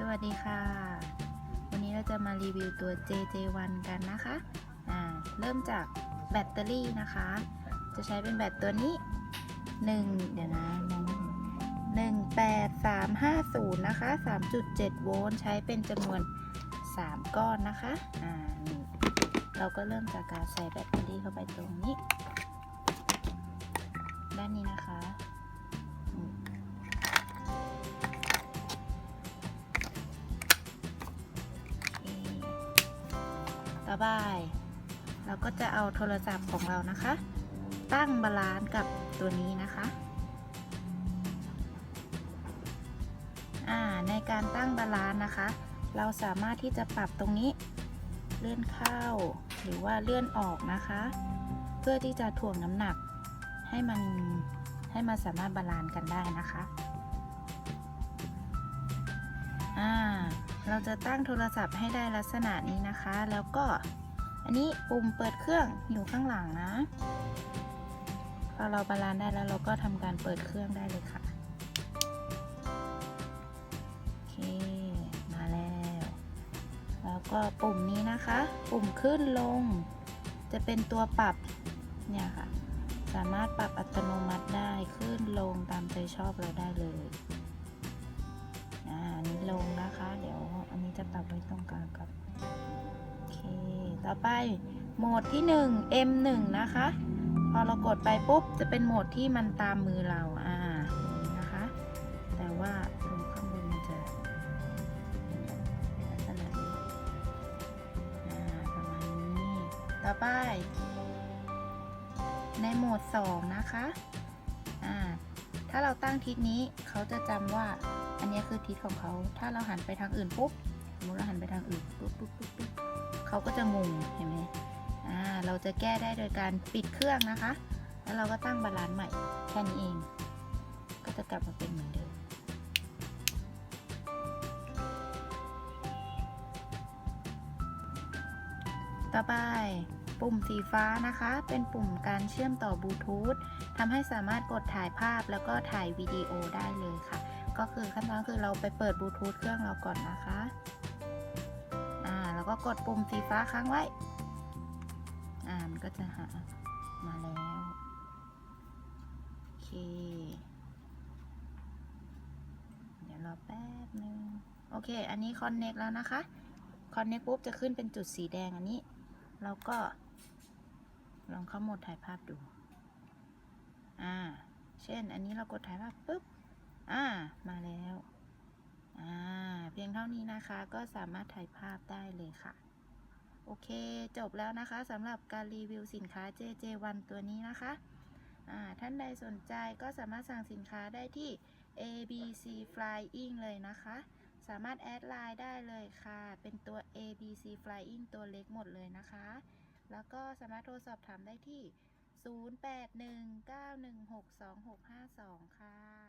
สวัสดีค่ะ วันนี้เราจะมารีวิวตัว JJ1 กันนะคะอ่าเริ่มจากแบตเตอรี่นะคะ จะใช้เป็นแบตตัวนี้ 1 เดี๋ยวนะมองไม่เห็น18350 นะคะ 3.7 โวลต์ใช้เป็นจำนวน 3 ก้อนนะคะอ่าเราก็เริ่มจากการใส่แบตเตอรี่เข้าไปตรงนี้ ด้านนี้นะคะ ต่อไปเราก็จะเอาโทรศัพท์ของเรานะคะ ตั้งบาลานซ์กับตัวนี้นะคะในการตั้งบาลานซ์นะคะ เราสามารถที่จะปรับตรงนี้เลื่อนเข้า หรือว่าเลื่อนออกนะคะ เพื่อที่จะถ่วงน้ำหนักให้มันให้มันสามารถบาลานซ์กันได้นะคะ เราจะตั้งโทรศัพท์ให้ได้ลักษณะนี้นะคะ แล้วก็อันนี้ปุ่มเปิดเครื่องอยู่ข้างหลังนะพอเราบาลานซ์ได้แล้วเราก็ทำการเปิดเครื่องได้เลยค่ะโอเคมาแล้ว แล้วก็ปุ่มนี้นะคะ ปุ่มขึ้นลง จะเป็นตัวปรับเนี่ยค่ะสามารถปรับอัตโนมัติได้ขึ้นลงตามใจชอบเราได้เลย อันนี้ลงนะคะ เดี๋ยวอันนี้จะปรับไว้ตรงกลางก่อนโอเค ต่อไปโหมดที่ 1 M1 นะคะ พอเรากดไปปุ๊บจะเป็นโหมดที่มันตามมือเราอ่านะคะ แต่ว่าลงข้างบนมันจะลักษณะนี้อ่าประมาณนี้ต่อไป ในโหมด 2 นะคะอ่าถ้าเราตั้งทิศนี้เขาจะจำว่า อันนี้คือทิศของเขา ถ้าเราหันไปทางอื่นปุ๊บ สมมติเราหันไปทางอื่นปุ๊บปุ๊บปุ๊บปุ๊บเขาก็จะงง เห็นไหมอ่า เราจะแก้ได้โดยการปิดเครื่องนะคะ แล้วเราก็ตั้งบาลานซ์ใหม่ แค่นี้เอง ก็จะกลับมาเป็นเหมือนเดิมต่อไปปุ่มสีฟ้านะคะ เป็นปุ่มการเชื่อมต่อบลูทูธทำให้สามารถกดถ่ายภาพแล้วก็ถ่ายวิดีโอได้เลยค่ะ ก็คือขั้นตอนคือเราไปเปิดบลูทูธเครื่องเราก่อนนะคะอ่าแล้วก็กดปุ่มสีฟ้าค้างไว้อ่ามันก็จะหามาแล้วโอเค เดี๋ยวรอแป๊บนึงโอเค อันนี้คอนเน็กแล้วนะคะคอนเน็กปุ๊บจะขึ้นเป็นจุดสีแดงอันนี้เราก็ลองเข้าโหมดถ่ายภาพดู อ่า เช่น อันนี้เรากดถ่ายภาพปุ๊บ อ่า มาแล้ว อ่า เพียงเท่านี้นะคะ ก็สามารถถ่ายภาพได้เลยค่ะ โอเค จบแล้วนะคะสำหรับการรีวิวสินค้า JJ1 ตัวนี้นะคะ อ่า ท่านใดสนใจก็สามารถสั่งสินค้าได้ที่ ABC Flying เลยนะคะ สามารถแอดไลน์ได้เลยค่ะ เป็นตัว ABC Flying ตัวเล็กหมดเลยนะคะ แล้วก็สามารถโทรสอบถามได้ที่ 0819162652 ค่ะ